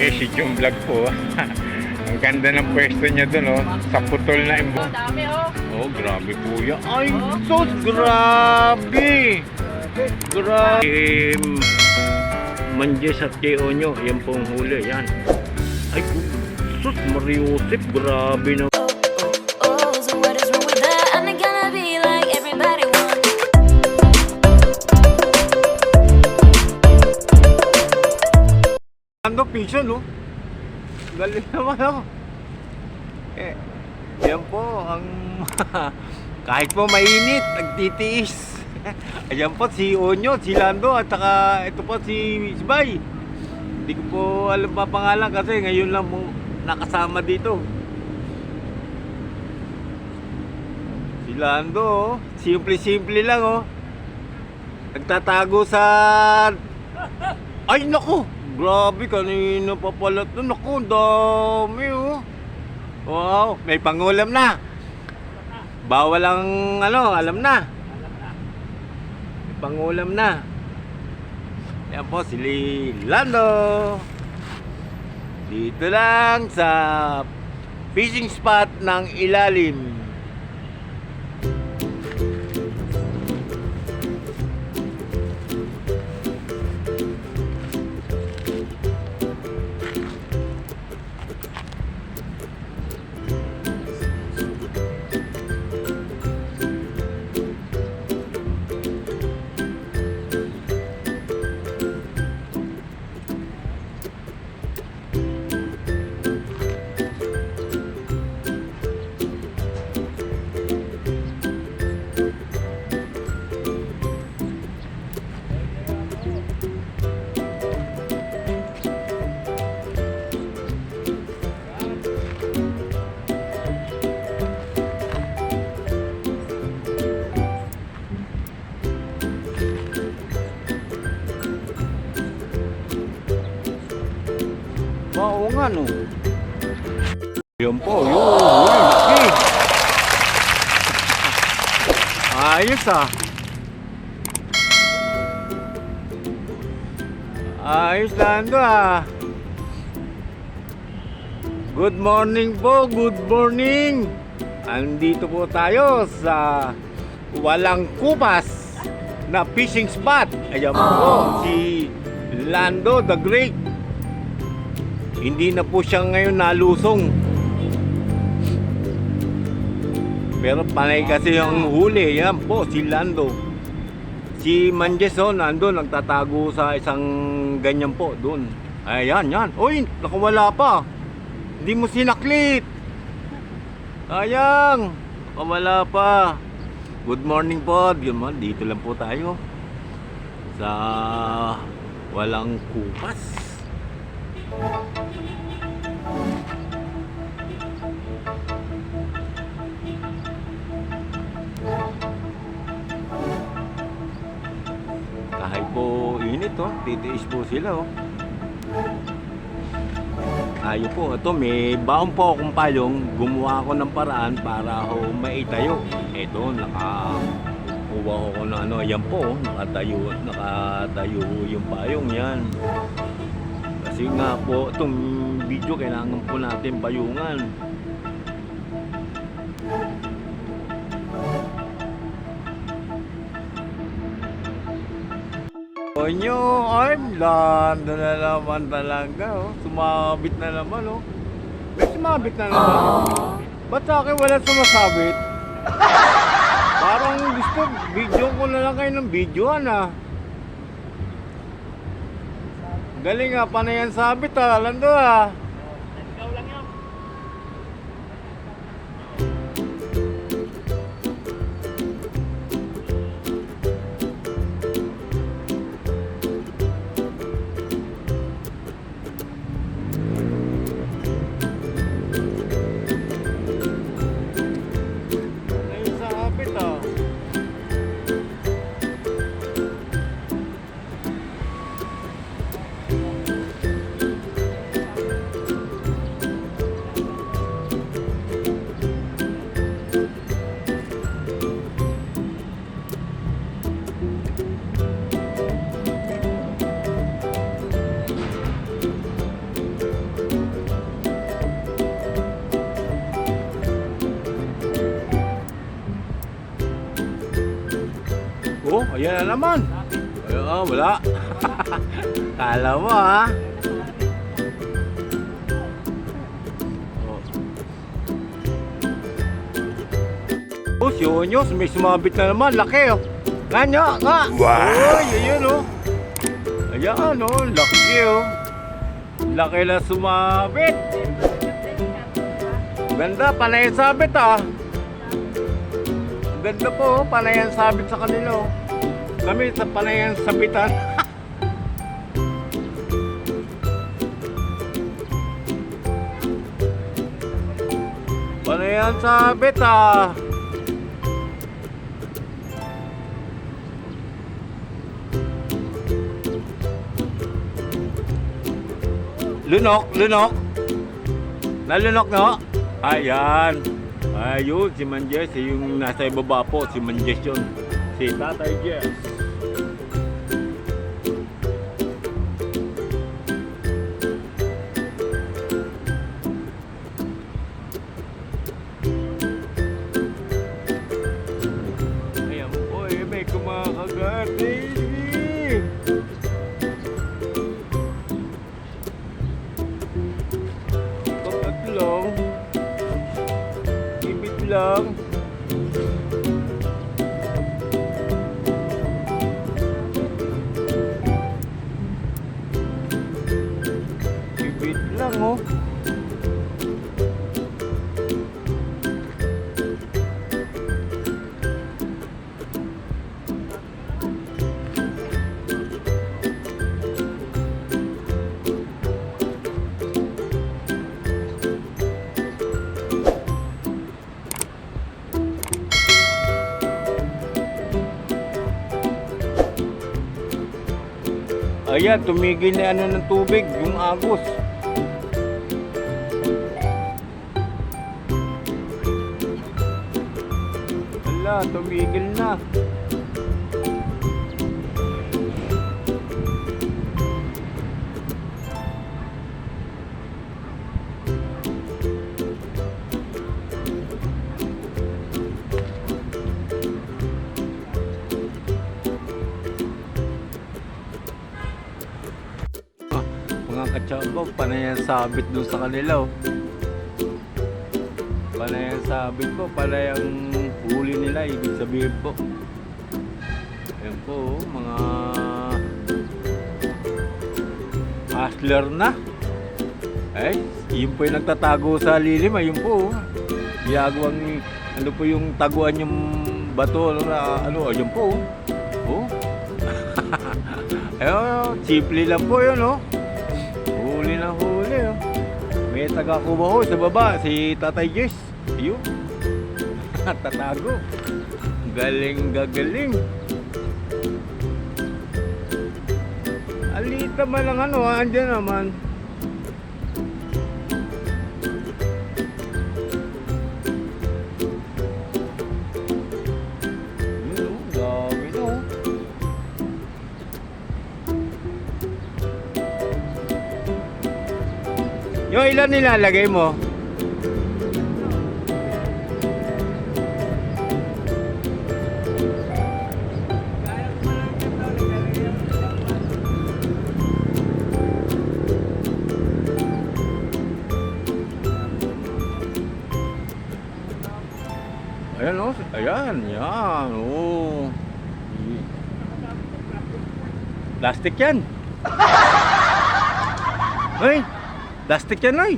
Eh, si Jung Vlog po. Ang ganda ng pwesto niya dun, oh. Sa putol na imbo. Oh, dami oh. Oh, grabe po yan. Ay, sus, grabe! Grabe! Manjes at Keonyo, yan pong huli, yan. Ay, sus, Mariusip, grabe na. Piso, no? Galing naman ako. Eh, yan po, ang... kahit po mainit, nagtitiis. Ayan po, si Onyo, si Lando, at saka ito po si Isbay. Hindi ko po alam pa pangalan kasi ngayon lang po nakasama dito. Si Lando, oh. simple-simple lang, oh. Nagtatago sa... Ay, naku! Grabe, kanina pa pala ito. Naku, dami, oh. Wow, may pangulam na. Bawal ang, ano, alam na. May pangulam na. Yan po, si Lando. Dito lang sa fishing spot ng ilalim. Ba, oo nga no. Yan po, yun. Laki. Ayos ah. Ayos Lando ah. Good morning po, good morning. Andito po tayo sa walang kupas na fishing spot. Ayan po, si Lando the Great. Hindi na po siya ngayon nalusong. Pero panay kasi yung huli. Yan po, si Lando. Si Manjeson, nandun, nagtatago sa isang ganyan po, doon. Ayan, yan. Uy, nakawala pa. Hindi mo sinaklit. Sayang. Nakawala pa. Good morning po. Yun man, dito lang po tayo. Sa walang kupas. Kahit po init oh, titiis po sila oh. Tayo po, ito may baon po akong payong, gumawa ako ng paraan para ho maitayo. Ito, naka kuha ko ng ano, ayan po, oh, nakatayo, nakatayo yung payong yan. Kasi nga po, itong video kailangan po natin payungan. Onyo, ay, lando na naman talaga, oh. Sumabit na naman, oh. May sumabit na naman. Ba't sa akin wala sumasabit? Parang gusto, video ko na lang kayo ng videoan, ah. Galing ah, panay ang sabit ah, lando ah. Ayan na naman. Ay, oh, wala. Kala mo ha. Oh, si Onyos, may sumabit na naman. Laki oh. Nga nga, nga. Wow! Uy, ayun oh. Ayan oh, laki oh. Laki na sumabit. Ganda, panay sabit ah. Ganda po, oh, panay sabit sa kanila oh. Kami sa panay ang sabitan. panay ang sabit ah. Lunok, lunok. Nalunok no? Ayan. Ayun, si Manjes, yung nasa ibaba po, si Manjes yun. Tatay Jess. Ayan, tumigil na ano ng tubig, yung agos. Ala, tumigil na. Panay ang sabit dun sa kanila oh. Panay ang sabit po, panay ang huli nila, ibig sabihin po. Ayan po, oh, mga hustler na. Ay, yun po yung nagtatago sa lilim, ayun po. oh. Ginagawang, ano po yung taguan yung bato, ano, ano, ayun po. Oh. oh. Ayun, simple lang po yun, oh. May taga-kubaho sa baba, si Tatay Jess. Ayun. Tatago. Galing gagaling. Alita man lang ano, andyan naman. Yung ilan nilalagay mo? Ayan o, ayan, yan, oo. Plastic yan. Ay, plastic yan ay.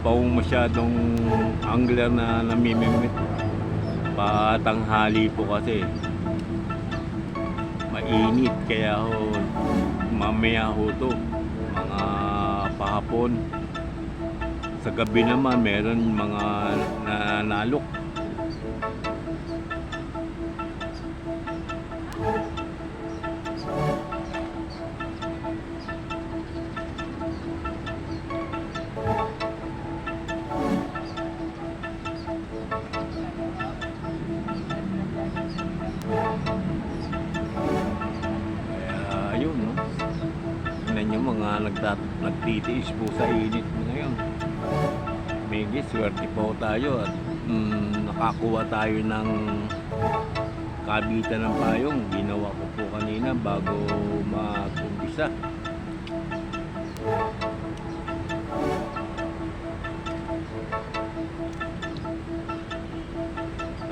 Pa akong masyadong angler na namimimit. Patanghali po kasi. Mainit kaya ho mamaya ho to. Mga pahapon. Sa gabi naman meron mga nanalok. Mga nagtat nagtitiis po sa init ngayon. Megi, swerte po tayo at mm, nakakuha tayo ng kabitan ng payong. Ginawa ko po kanina bago mag-umpisa.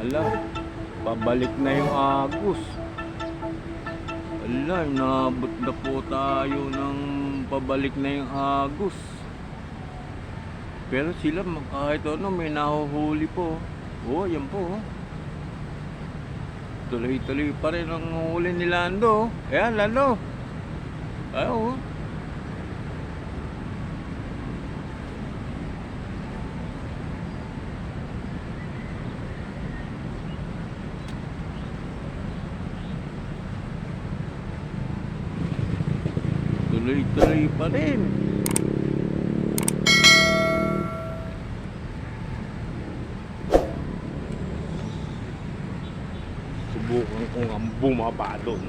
Ala, pabalik na yung Agus. Ala, nabot na po tayo ng pabalik na yung Agus. Pero sila kahit ano, may nahuhuli po. Oo, yan po. oh. Tuloy-tuloy pa rin ang huli ni Lando. Ayan, Lando. Ay, oo. Tuloy-tuloy pa rin. Subukan ko nga bumaba doon.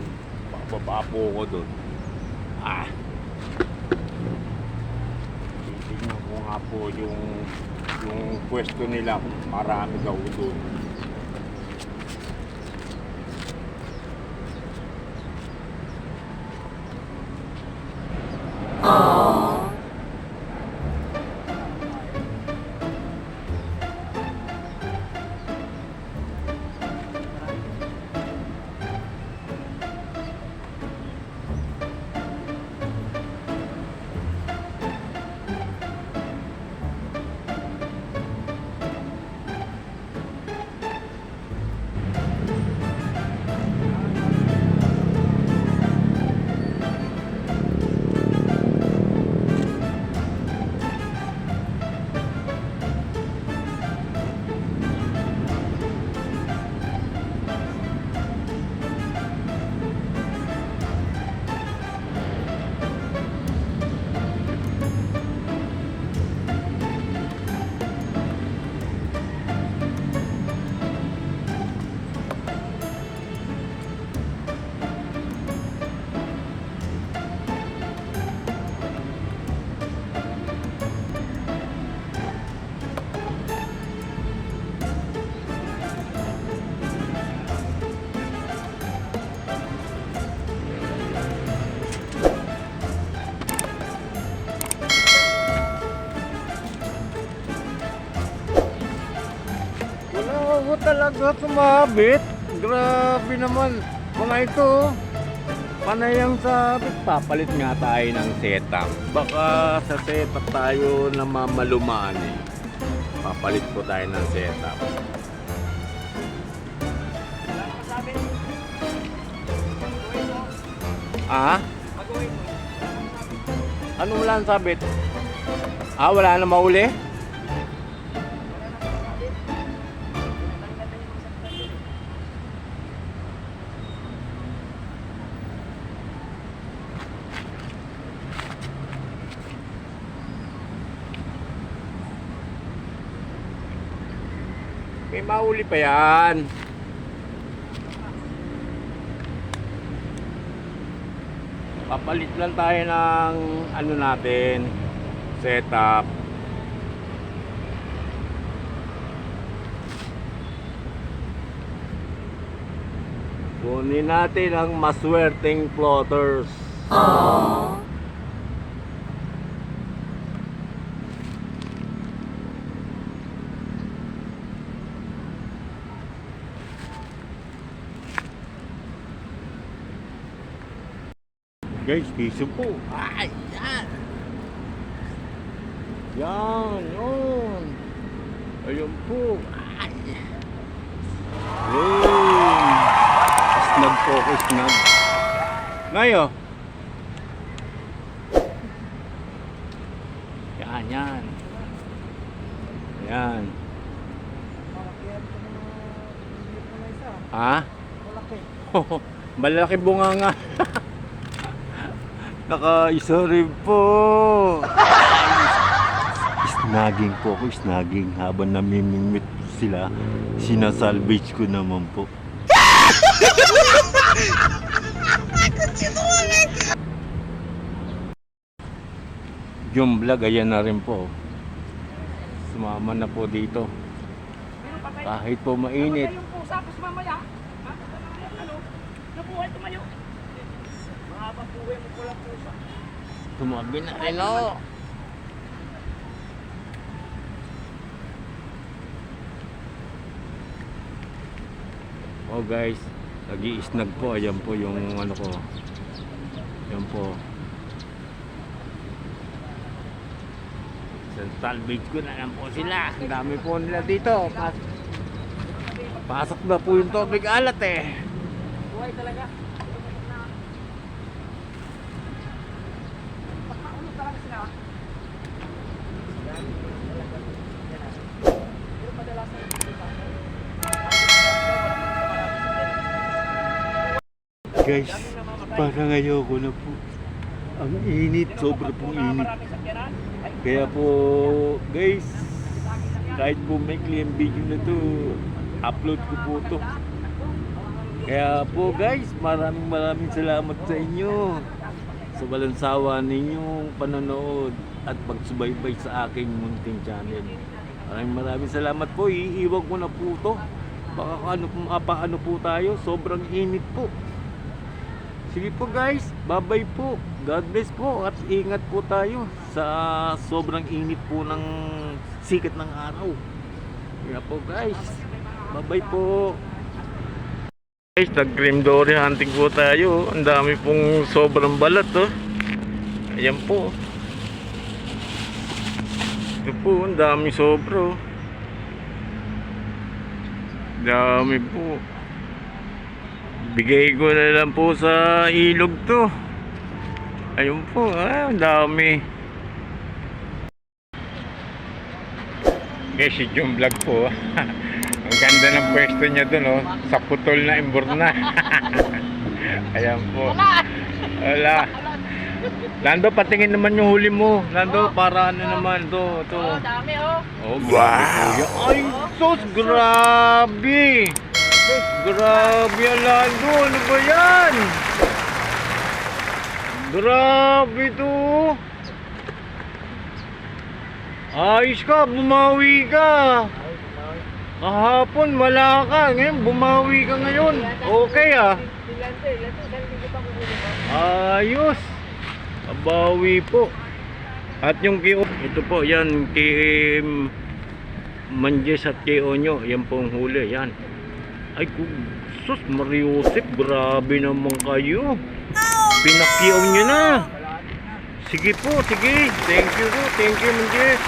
Bababa po ko doon. Ah. Titignan ko nga po yung yung pwesto nila. Marami daw doon. Talaga sumabit. Grabe naman. Mga ito, panay ang sabit. Papalit nga tayo ng setup. Baka sa setup tayo namamalumaan eh. Papalit po tayo ng setup. Ah? Ano wala ang sabit? Ah, wala na mauli? Mauli pa yan. Papalit lang tayo ng ano natin, setup. Kunin natin ang maswerteng plotters. Guys, piso po. Ay, yan. Yan, yun. Ayun po. Ay. Yun. Snag po ako, snag. Ngayo. Yan, yan. Yan. Ha? Malaki bunga nga. Naka-isa rin po. Snaging po ako, snaging. Habang namimimit sila, sinasalvage ko naman po. Yung vlog, ayan na rin po. Sumama na po dito. Kahit po mainit. Yung pusa, tapos mamaya, ha? Ano? Nabuhay tumayo. Buhay mo ko lang pusa. Tumabi na rin oh. Oh guys, nag-i-snag po. Ayan po yung ano ko. Ayan po. Central Beach ko na lang po sila. Ang dami po nila dito. Pas- Pasok na po yung tubig alat eh. Buhay talaga. Pagkaulo talaga sila. Pero kadalasan yung pusa. Guys, parang ayoko na po. Ang init, sobra pong init. Kaya po, guys, kahit po may clean video na to, upload ko po to. Kaya po guys, maraming maraming salamat sa inyo sa walang ninyong panonood at pagsubaybay sa aking munting channel. Maraming maraming salamat po. Iiwan ko na po to. Baka ano, mapaano po tayo. Sobrang init po. Sige po guys, bye-bye po. God bless po at ingat po tayo sa sobrang init po ng sikat ng araw. Kaya po guys, bye-bye po. Guys, nag-cream dory hunting po tayo. Ang dami pong sobrang balat oh. Ayan po. Ito po, ang dami sobro. Dami po. Bigay ko na lang po sa ilog to. Ayun po, ah, dami. Guys, si Jung Vlog po. ang ganda ng pwesto niya dun, oh. Sa putol na imburna. Ayan po. Wala. Lando, patingin naman yung huli mo. Lando, para ano naman to, to. Oh, dami oh. Oh, wow! Ay, sos, grabe! Grabe, Alando! Ano ba yan? Grabe to! Ayos ka, bumawi ka! Kahapon, wala ka. Ngayon, bumawi ka ngayon. Okay ah. Ko? Ayos! Abawi po. At yung kay ito po, yan kay Manjes at kay Onyo, yan po ang huli, yan. Ay, kung sus, Mariusip, grabe naman kayo. Pinakyaw nyo na. Sige po, sige. Thank you po, thank you Manjes.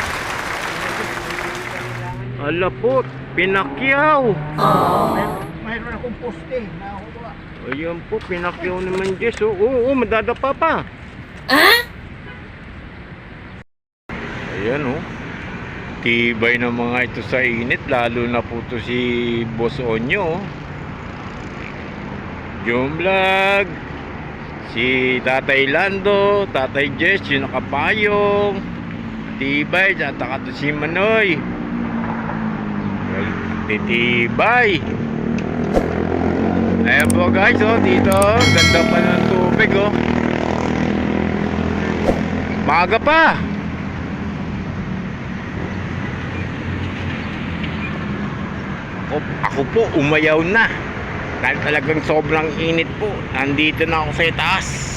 Ala po, pinakyaw. Mayroon akong poste. Ayan po, pinakyaw naman Jess. Oo, oo, madadapa pa. Ayan oh. Tibay ng mga ito sa init, lalo na po to si Boss Onyo. Jom Vlog, si Tatay Lando, Tatay Jess, yung nakapayong, Tibay, at to si Manoy. Titibay. Ayan po guys, oh, dito, ganda pa ng tubig, oh. Maga pa. Ako, ako po, umayaw na. Dahil talagang sobrang init po. Nandito na ako sa itaas.